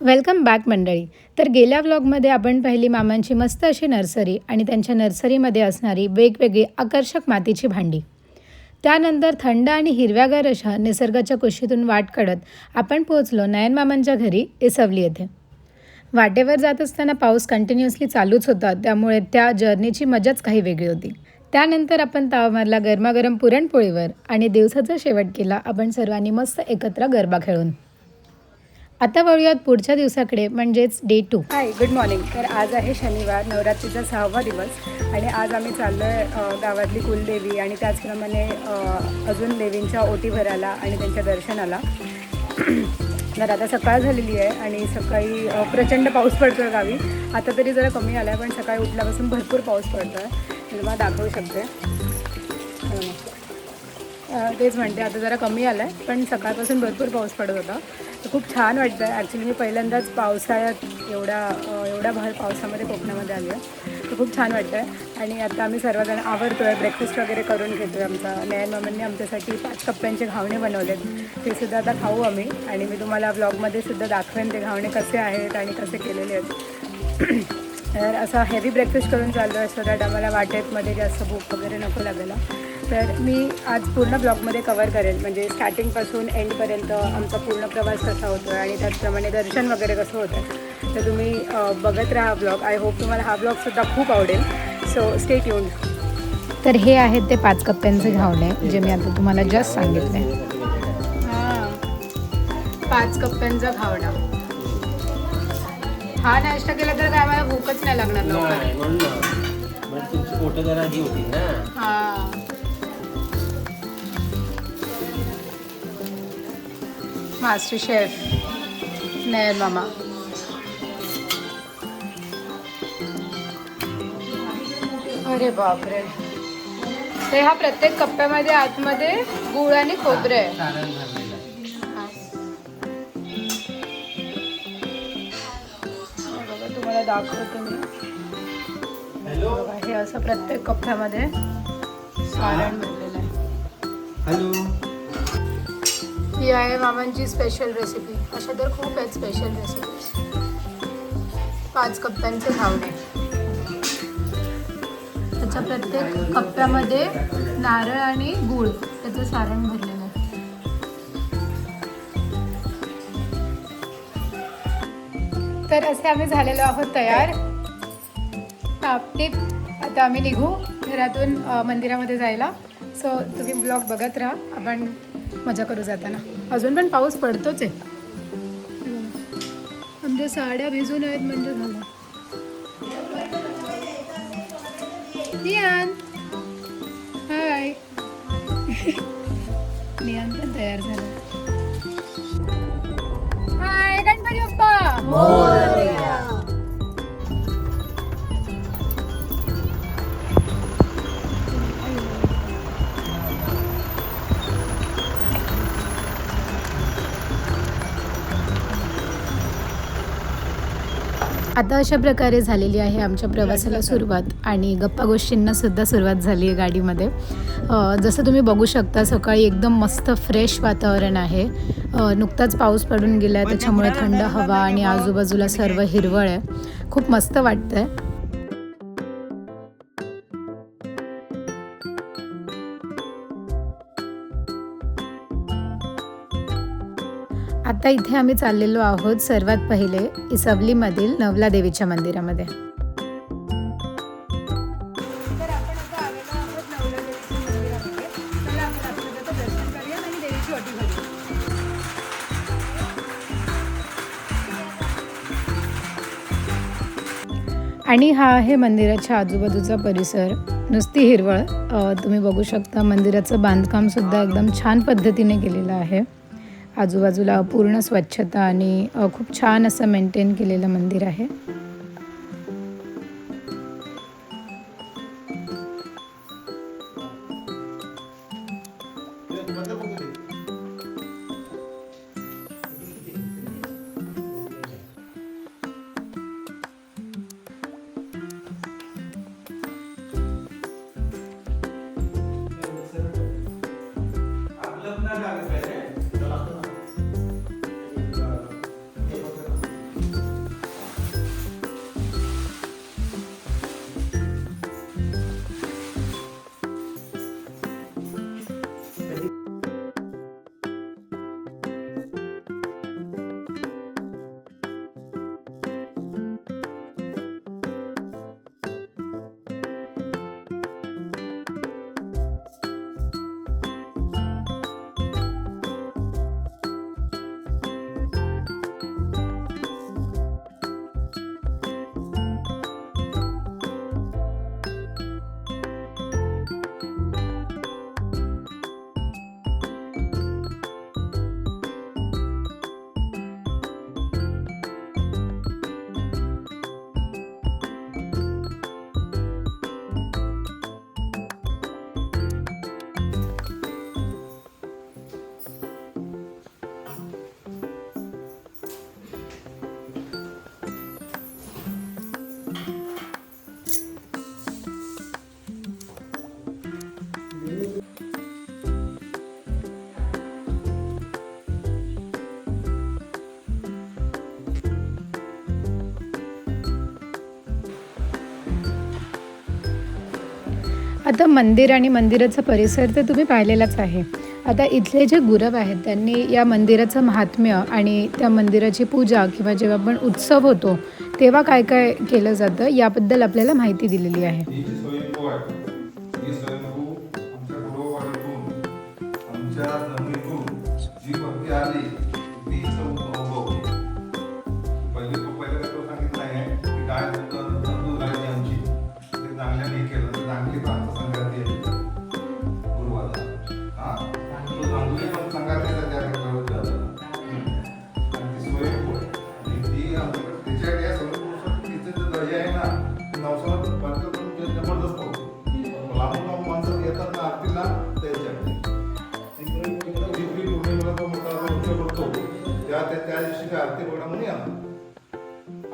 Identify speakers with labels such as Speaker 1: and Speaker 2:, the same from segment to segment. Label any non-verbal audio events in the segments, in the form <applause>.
Speaker 1: Welcome back मंडळी. तर गेल्या व्लॉगमध्ये आपण पाहिली मामांची मस्त अशी नर्सरी आणि त्यांच्या नर्सरीमध्ये असणारी वेगवेगळी आकर्षक मातीची भांडी. त्यानंतर थंड आणि हिरव्यागार अशा निसर्गाच्या कुशीतून वाट काढत आपण पोहोचलो नयन मामांच्या घरी इसवली येथे. वाटेवर जात असताना पाऊस कंटिन्युअसली चालूच होता त्यामुळे त्या जर्नीची मजाच काही वेगळी होती. त्यानंतर आपण ताव मारला गरमागरम पुरणपोळीवर आणि दिवसाचा शेवट केला आपण सर्वांनी मस्त एकत्र गरबा खेळून. आता वळूयात पुढच्या दिवसाकडे म्हणजेच day two
Speaker 2: hi good morning तर आज आहे शनिवार नवरात्रीचा सहावा दिवस. आणि आज आम्ही चाललो आहे गावातली कुलदेवी आणि त्याचप्रमाणे अजून देवींच्या ओटी भरायला आणि त्यांच्या दर्शनाला. तर आता सकाळ झालेली आहे आणि सकाळी प्रचंड पाऊस पडतो आहे गावी. आता तरी जरा कमी आला आहे पण सकाळी उठल्यापासून भरपूर पाऊस पडतो आहे तुम्हाला दाखवू शकते. तेच म्हणते आता जरा कमी आला आहे पण सकाळपासून भरपूर पाऊस पडत होता. खूप छान वाटतं आहे ॲक्च्युली मी पहिल्यांदाच पावसाळ्यात एवढा एवढा भर पावसामध्ये कोकणामध्ये आली आहे. तर खूप छान वाटतं आहे आणि आता आम्ही सर्वजण आवडतो आहे ब्रेकफास्ट वगैरे करून घेतो आहे आमचा नयन मामांनी आमच्यासाठी पाच कप्प्यांचे घावणे बनवलेत. ते सुद्धा आता खाऊ आम्ही. आणि मी तुम्हाला ब्लॉगमध्ये सुद्धा दाखवेन ते घावणे कसे आहेत आणि कसे केलेले आहेत. तर असा हेवी ब्रेकफास्ट करून चाललो आहे सो दॅट आम्हाला वाटेतमध्ये जास्त भूक वगैरे नको लागायला तर मी आज पूर्ण ब्लॉगमध्ये कवर करेन म्हणजे स्टार्टिंगपासून एंडपर्यंत आमचा पूर्ण प्रवास कसा होतो आहे आणि त्याचप्रमाणे दर्शन वगैरे कसं होतं आहे तर तुम्ही बघत राहा ब्लॉग आय होप तुम्हाला हा ब्लॉगसुद्धा खूप आवडेल. सो स्टेट येऊन
Speaker 1: तर हे आहेत ते पाच कप्प्यांचे घावणे जे मी आता तुम्हाला जस्ट सांगितले.
Speaker 2: हां. पाच कप्प्यांचा घावणा. हा नाश्ता केला तर काय आम्हाला भूकच नाही लागणार लवकर.
Speaker 3: नाही म्हणून ना तुमची पोटं जरा होती ना.
Speaker 2: हां. मास्टर शेफ नयन मामा. अरे बापरे. ते हा प्रत्येक कप्प्यामध्ये आतमध्ये गुळ आणि खोबरे आहे.
Speaker 3: सारण भरलेलं आहे.
Speaker 2: दाखवते मी. हे असं प्रत्येक कप्प्यामध्ये सारण भरलेलं आहे.
Speaker 3: हॅलो
Speaker 2: ही आहे मामांची स्पेशल रेसिपी अशा तर खूप आहेत स्पेशल रेसिपीज पाच कप्प्यांचे घावणे त्याच्या प्रत्येक कप्प्यामध्ये नारळ आणि गूळ त्याचं सारण भरलेलं तर असे आम्ही झालेलो आहोत तयार. टापटीप आता आम्ही निघू घरातून मंदिरामध्ये जायला. सो तुम्ही ब्लॉग बघत राहा. आपण मजा करू जाताना. अजून पण पाऊस पडतोच आहे. आमच्या साड्या भिजून आहेत म्हणजे झालं. नियान हाय <laughs> नियान पण तयार झाला. हाय गणपती बाप्पा.
Speaker 1: आता अशा प्रकारे झालेली आहे आमच्या प्रवासाला सुरुवात आणि गप्पा गोष्टींना सुद्धा सुरुवात झाली आहे गाडीमध्ये. जसं तुम्ही बघू शकता सकाळी एकदम मस्त फ्रेश वातावरण आहे. नुकताच पाऊस पडून गेला आहे त्याच्यामुळे थंड हवा आणि आजूबाजूला सर्व हिरवळ आहे. खूप मस्त वाटतं आहे आता इथे आम्ही चाललेलो आहोत सर्वात पहिले इसवलीमधील नवला देवीच्या मंदिरामध्ये.
Speaker 2: आणि
Speaker 1: हा आहे मंदिराच्या आजूबाजूचा परिसर. नुसती हिरवळ. तुम्ही बघू शकता मंदिराचं बांधकामसुद्धा एकदम छान पद्धतीने केलेलं आहे. आजूबाजूला पूर्ण स्वच्छता आणि अ, खूप छान असं मेंटेन केलेलं मंदिर आहे. आता मंदिर आणि मंदिराचा परिसर तर तुम्ही पाहिलेलाच आहे. आता इथले जे गुरव आहेत त्यांनी या मंदिराचं महात्म्य आणि त्या मंदिराची पूजा किंवा जेव्हा पण उत्सव होतो तेव्हा काय काय केलं जातं याबद्दल आपल्याला माहिती दिलेली आहे.
Speaker 4: जी आमच्या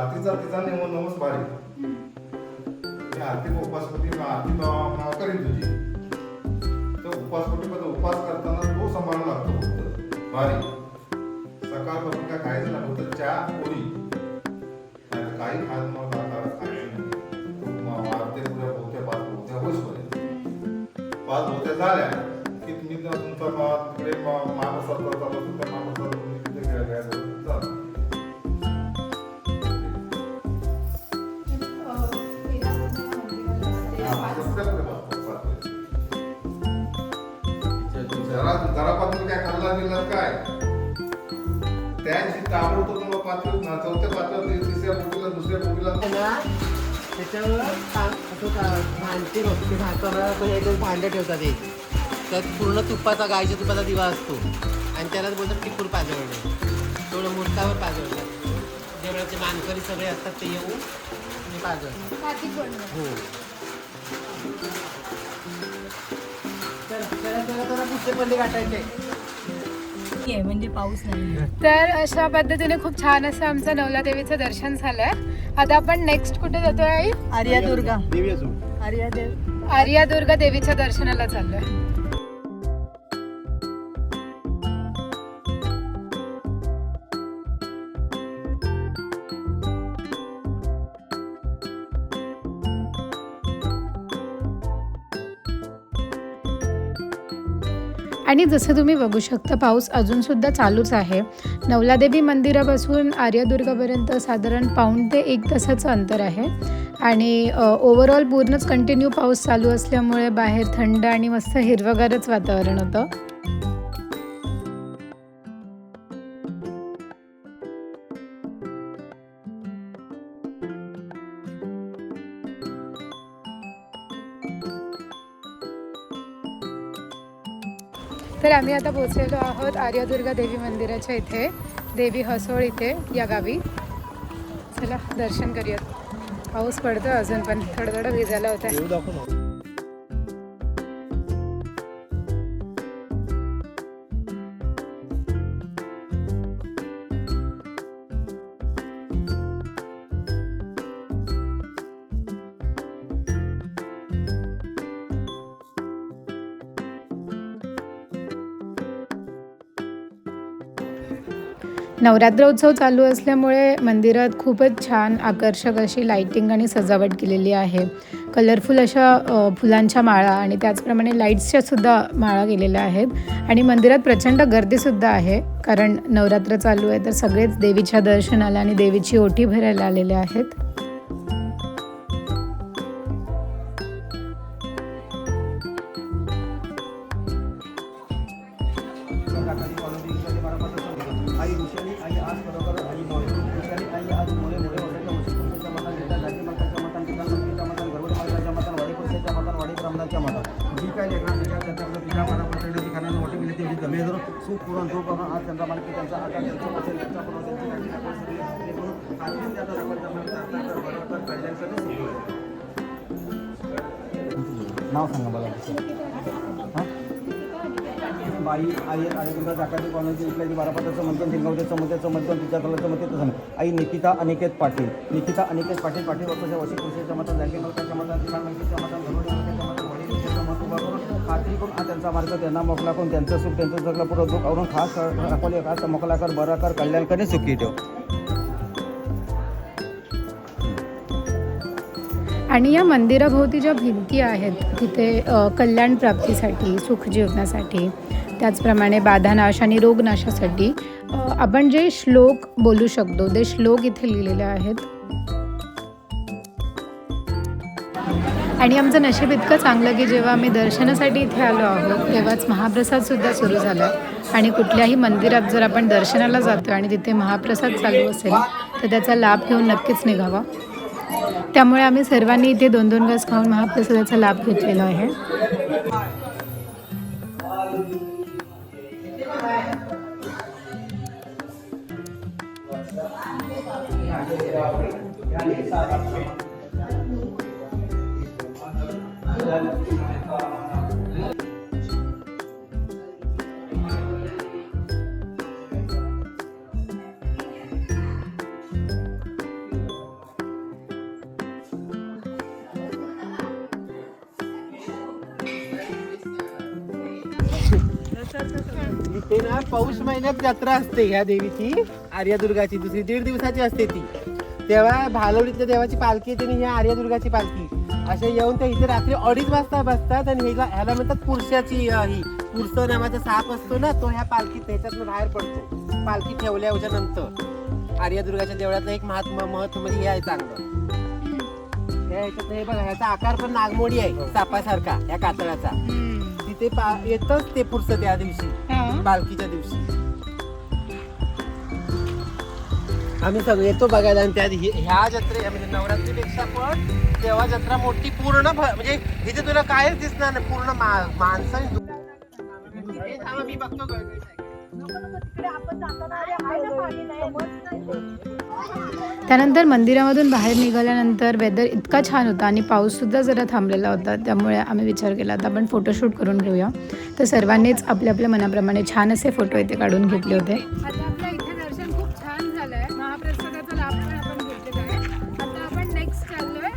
Speaker 4: आरतीचा तिचा नेम नमस भारी मी आरती उपासपती आरती मा- करीन तुझी. तर उपासपती पण उपास करताना तो सांभाळावा लागतो फक्त. भारी सकाळपासून काय खायचं ना फक्त चहा पोळी. काही खात मग आता खायचं नाही. आरती पुऱ्या पोहत्या पाच पोहत्या होईपर्यंत. पाच पोहत्या झाल्या की तुम्ही तुमचा मा- तिकडे मा- महाप्रसाद चालू असतो त्या महाप्रसाद जरा जरापासून काय खाल्ला काय? त्याची ताबडतोब मग पाचव्या चौथ्या ते तिसऱ्या पोटीला दुसऱ्या पोटीला
Speaker 3: ना त्याच्यावर ता- ता- भांडते ते तो हे भांडं ठेवतात एक त्यात पूर्ण तुपाचा गायच्या तुपाचा दिवा असतो. आणि त्यालाच बोलतात टिपूर पाजवणे थोडं मूर्तावर पाजवतात देवळाचे मानकरी सगळे असतात ते येऊन पाजवतात हो.
Speaker 2: म्हणजे पाऊस नाही
Speaker 1: तर अशा पद्धतीने खूप छान असं आमचं नवला देवीचं दर्शन झालंय. आता आपण नेक्स्ट कुठे जातोय आई?
Speaker 2: आर्या दुर्गा आर्या देव
Speaker 1: आर्या दुर्गा देवीच्या दर्शनाला चाललोय. आणि जसं तुम्ही बघू शकता पाऊस अजूनसुद्धा चालूच आहे. नवलादेवी मंदिरापासून आर्यदुर्गापर्यंत साधारण पाऊण ते एक तासाचं अंतर आहे. आणि ओव्हरऑल पूर्णच कंटिन्यू पाऊस चालू असल्यामुळे बाहेर थंड आणि मस्त हिरवगारच वातावरण होतं. तर आम्ही आता पोचलेलो आहोत आर्यदुर्गा देवी मंदिराच्या इथे देवी हसोळ इथे या गावी. चला दर्शन करूयात. पाऊस पडतो अजून पण थोडं थोडं भिजायला होतं नवरात्र उत्सव चालू असल्यामुळे मंदिरात खूपच छान आकर्षक अशी लाईटिंग आणि सजावट केलेली आहे. कलरफुल अशा फुलांच्या माळा आणि त्याचप्रमाणे लाईट्सच्या सुद्धा माळा केलेल्या आहेत. आणि मंदिरात प्रचंड गर्दीसुद्धा आहे. कारण नवरात्र चालू आहे तर सगळेच देवीच्या दर्शनाला आणि देवीची ओटी भरायला आलेले आहेत.
Speaker 5: सुख पुरण तो करून आज चंद्रमालिकी त्यांचा आकार असेल त्यांचा पुरण त्यांची काळजी बाई आई आरोग्य जाकाती कॉलनीचे इथल्या बारापाटाचं मंथन शिंगावतेचं मतदाचं मंथन तिच्या तलाचं मत सांग आई निकिता अनिकेत पाटील. निकिता अनिकेत पाटील पाटील वर्षाच्या वशिक पुरुषाच्या मतात जागे मताच्या मतात दिशा माहितीच्या मतात धनुडी मातेच्या मतात मत उभा करून खात्री करून आ त्यांचा मार्ग त्यांना मोकला करून त्यांचं सुख त्यांचं सगळं पुढं दुःख आवरून खास राखवले खास मोकला कर बरा कर कल्याण करणे सुखी ठेव.
Speaker 1: आणि या मंदिराभोवती ज्या भिंती आहेत तिथे कल्याण प्राप्तीसाठी सुख जीवनासाठी त्याचप्रमाणे बाधानाश आणि रोगनाशासाठी आपण जे श्लोक बोलू शकतो ते श्लोक इथे लिहिलेले आहेत. आणि आमचं नशीब इतकं चांगलं की जेव्हा आम्ही दर्शनासाठी इथे आलो आहोत तेव्हाच महाप्रसादसुद्धा सुरू झाला. आणि कुठल्याही मंदिरात जर आपण दर्शनाला जातो आणि तिथे महाप्रसाद चालू असेल तर त्याचा लाभ घेऊन नक्कीच निघावा. त्यामुळे आम्ही सर्वांनी इथे दोन दोन घास खाऊन महाप्रसादाचा लाभ घेतलेला आहे.
Speaker 3: इथे ना पौष महिन्यात जत्रा असते ह्या देवीची. आर्यादुर्गाची. दुसरी दीड दिवसाची असते ती. तेव्हा भालवडीतल्या देवाची पालखी येते आणि ह्या आर्यादुर्गाची पालखी. असे येऊन ते इथे रात्री अडीच वाजता बसतात आणि ह्याला ह्याला म्हणतात पुरुषाची ही पुरस नावाचा साप असतो ना तो ह्या पालखीत त्याच्यातनं बाहेर पडतो. पालखी ठेवल्याच्या नंतर. आर्यादुर्गाच्या देवळातलं एक महात्मा महत्त्व म्हणजे हे आहे चांगलं. ह्याच्यात हे बघा ह्याचा आकार पण नागमोडी आहे सापासारखा ह्या कातळाचा. तिथे पा येतच ते पुरस त्या दिवशी पालखीच्या दिवशी. आम्ही सगळे येतो बघायला आणि त्यात हि- ह्या जत्रे म्हणजे नवरात्रीपेक्षा पण तेव्हा जत्रा मोठी पूर्ण म्हणजे इथे तुला कायच दिसणार नाही पूर्ण मा- माणसं मी बघतो. गळगळीत आहे.
Speaker 1: त्यानंतर मंदिरामधून बाहेर निघाल्यानंतर वेदर इतका छान होता आणि पाऊससुद्धा जरा थांबलेला होता. त्यामुळे आम्ही विचार केला आता आपण फोटोशूट करून घेऊया. तर सर्वांनीच आपल्या आपल्या मनाप्रमाणे छान असे फोटो इथे काढून घेतले होते.
Speaker 2: महाप्रसादाचा लाभ आपण घेतलेला आहे. आता आपण नेक्स्ट चाललोय